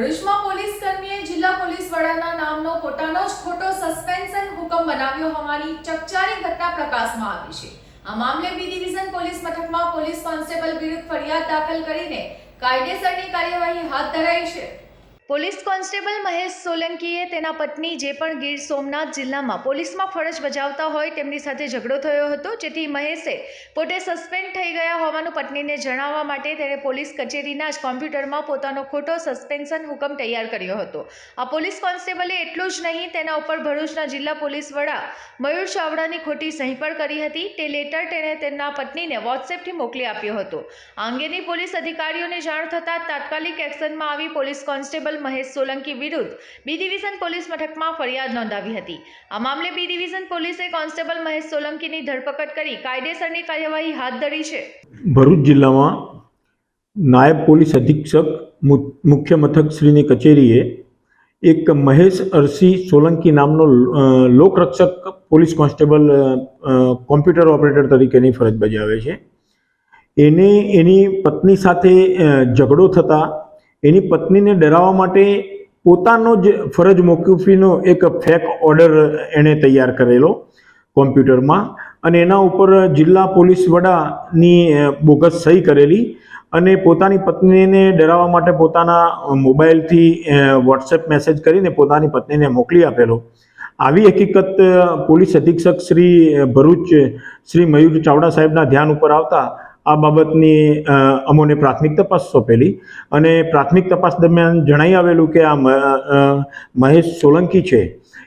ભરૂચમાં પોલીસ કર્મીએ જિલ્લા પોલીસ વડાના નામનો પોતાનો જ ખોટો સસ્પેન્શન હુકમ બનાવ્યો હોવાની ચકચારી ઘટના પ્રકાશમાં આવી છે. આ મામલે બી ડિવિઝન પોલીસ મથકમાં પોલીસ કોન્સ્ટેબલ વિરુદ્ધ ફરિયાદ દાખલ કરીને કાયદેસરની કાર્યવાહી હાથ ધરાઈ છે. પોલીસ કોન્સ્ટેબલ મહેશ સોલંકીએ તેના પત્ની જે પણ ગીર સોમનાથ જિલ્લામાં પોલીસમાં ફરજ બજાવતા હોય તેમની સાથે ઝઘડો થયો હતો, જેથી મહેશે પોતે સસ્પેન્ડ થઈ ગયા હોવાનું પત્નીને જણાવવા માટે તેણે પોલીસ કચેરીના જ કોમ્પ્યુટરમાં પોતાનો ખોટો સસ્પેન્શન હુકમ તૈયાર કર્યો હતો. આ પોલીસ કોન્સ્ટેબલે એટલું જ નહીં, તેના ઉપર ભરૂચના જિલ્લા પોલીસ વડા મયુર ચાવડાની ખોટી સહી પણ કરી હતી. તે લેટર તેણે તેના પત્નીને વોટ્સએપથી મોકલી આપ્યો હતો. આ અંગેની પોલીસ અધિકારીઓને જાણ થતાં તાત્કાલિક એક્શનમાં આવી પોલીસ કોન્સ્ટેબલ મહેશ સોલંકી વિરુદ્ધ બી ડિવિઝન પોલીસ મથકમાં ફરિયાદ નોંધાવી હતી. આ મામલે બી ડિવિઝન પોલીસે કોન્સ્ટેબલ મહેશ સોલંકીની ધરપકડ કરી કાયદેસરની કાર્યવાહી હાથ ધરી છે. ભરૂચ જિલ્લામાં નાયબ પોલીસ અધિક્ષક મુખ્ય મથક શ્રીની કચેરીએ એક મહેશ અરસી સોલંકી નામનો લોકરક્ષક પોલીસ કોન્સ્ટેબલ કોમ્પ્યુટર ઓપરેટર તરીકેની ફરજ બજાવે છે. એને, એની પત્ની સાથે ઝઘડો થતાં એની પત્નીને ડરાવવા માટે પોતાનો જ ફરજ મોકૂફીનો એક ફેક ઓર્ડર એણે તૈયાર કરેલો કોમ્પ્યુટરમાં. અને એના ઉપર જિલ્લા પોલીસ વડાની બોગસ સહી કરેલી અને પોતાની પત્નીને ડરાવવા માટે પોતાના મોબાઈલથી વોટ્સએપ મેસેજ કરીને પોતાની પત્નીને મોકલી આપેલો. આવી હકીકત પોલીસ અધિક્ષક શ્રી ભરૂચ, શ્રી મયુર ચાવડા સાહેબના ધ્યાન ઉપર આવતા આ બાબતની અમોને પ્રાથમિક તપાસ સોંપેલી અને પ્રાથમિક તપાસ દરમિયાન જણાઈ આવેલું કે આ મહેશ સોલંકી છે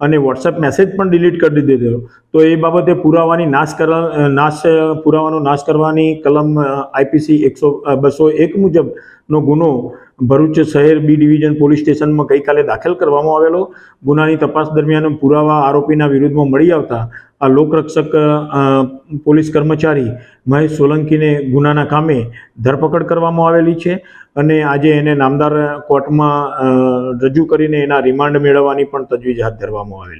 અને વોટ્સએપ મેસેજ પણ ડિલીટ કરી દીધેલો તો એ બાબતે પુરાવાની નાશ કરવા નાશ, પુરાવાનો નાશ કરવાની કલમ આઈપીસી એકસો બસો એક મુજબનો ગુનો ભરૂચ શહેર બી ડિવિઝન પોલીસ સ્ટેશનમાં ગઈકાલે દાખલ કરવામાં આવેલો ગુનાની તપાસ દરમિયાન પુરાવા આરોપીના વિરુદ્ધમાં મળી આવતા આ લોકરક્ષક પોલીસ કર્મચારી મહેશ સોલંકીને ગુનાના કામે ધરપકડ કરવામાં આવેલી છે અને આજે એને નામદાર કોર્ટમાં રજૂ કરીને એના રિમાન્ડ મેળવવાની પણ તજવીજ હાથ ધરવામાં આવેલી